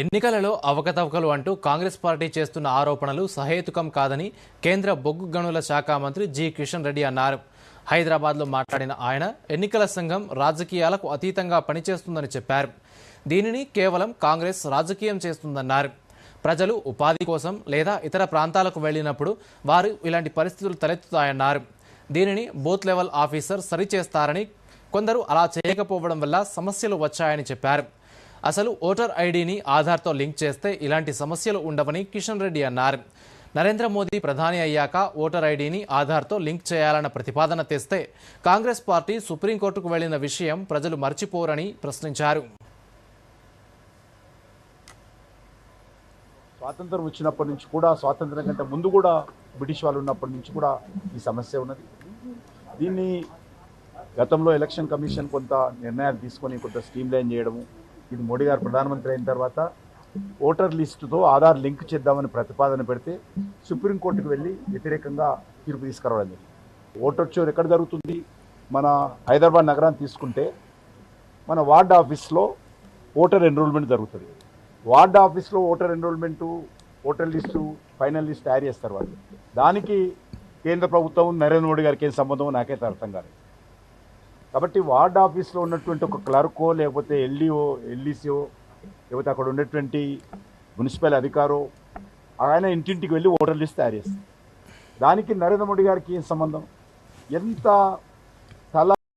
ఎన్నికలలో అవకతవకలు అంటూ కాంగ్రెస్ పార్టీ చేస్తున్న ఆరోపణలు సహేతుకం కాదని కేంద్ర బొగ్గు గనుల శాఖ మంత్రి జి కిషన్ రెడ్డి అన్నారు. హైదరాబాద్లో మాట్లాడిన ఆయన ఎన్నికల సంఘం రాజకీయాలకు అతీతంగా పనిచేస్తుందని చెప్పారు. దీనిని కేవలం కాంగ్రెస్ రాజకీయం చేస్తుందన్నారు. ప్రజలు ఉపాధి కోసం లేదా ఇతర ప్రాంతాలకు వెళ్ళినప్పుడు వారు ఇలాంటి పరిస్థితులు తలెత్తుతాయన్నారు. దీనిని బూత్ లెవెల్ ఆఫీసర్ సరిచేస్తారని కొందరు అలా చేయకపోవడం వల్ల సమస్యలు వచ్చాయని చెప్పారు. అసలు ఓటర్ ఐడిని ఆధార్తో లింక్ చేస్తే ఇలాంటి సమస్యలు ఉండవని కిషన్ రెడ్డి అన్నారు. నరేంద్ర మోదీ ప్రధాని అయ్యాక ఓటర్ ఐడిని ఆధార్తో లింక్ చేయాలన్న ప్రతిపాదన తెస్తే కాంగ్రెస్ పార్టీ సుప్రీంకోర్టుకు వెళ్ళిన విషయం ప్రజలు మర్చిపోరని ప్రశ్నించారు. స్వాతంత్రం వచ్చినప్పటి నుంచి కూడా స్వాతంత్రం కంటే ముందు కూడా బ్రిటిష్ వాళ్ళు ఉన్నప్పటి నుంచి కూడా ఈ సమస్య ఉన్నది. దీన్ని గతంలో ఎలక్షన్ కమిషన్ కొంత నిర్ణయాలు తీసుకొని కొంత స్కీమ్ లైన్ చేయడము ఇది మోడీ గారు ప్రధానమంత్రి అయిన తర్వాత ఓటర్ లిస్టుతో ఆధార్ లింక్ చేద్దామని ప్రతిపాదన పెడితే సుప్రీంకోర్టుకు వెళ్ళి వ్యతిరేకంగా తీర్పు తీసుకురావడం జరిగింది. ఓటర్ చోర్ ఎక్కడ జరుగుతుంది? మన హైదరాబాద్ నగరాన్ని తీసుకుంటే మన వార్డ్ ఆఫీస్లో ఓటర్ ఎన్రోల్మెంట్ జరుగుతుంది. వార్డ్ ఆఫీస్లో voter enrollment voter list final list తయారు చేస్తారు వాళ్ళు. దానికి కేంద్ర ప్రభుత్వం నరేంద్ర మోడీ గారికి ఏం సంబంధం నాకైతే అర్థం కాలేదు. కాబట్టి వార్డ్ ఆఫీస్లో ఉన్నటువంటి ఒక క్లర్కో లేకపోతే ఎల్డీఓ ఎల్డీసీఓ లేకపోతే అక్కడ ఉన్నటువంటి మున్సిపల్ అధికారో ఆయన ఇంటింటికి వెళ్ళి ఓటర్ లిస్ట్ తయారు చేస్తారు. దానికి నరేంద్ర మోడీ గారికి ఏం సంబంధం? ఎంత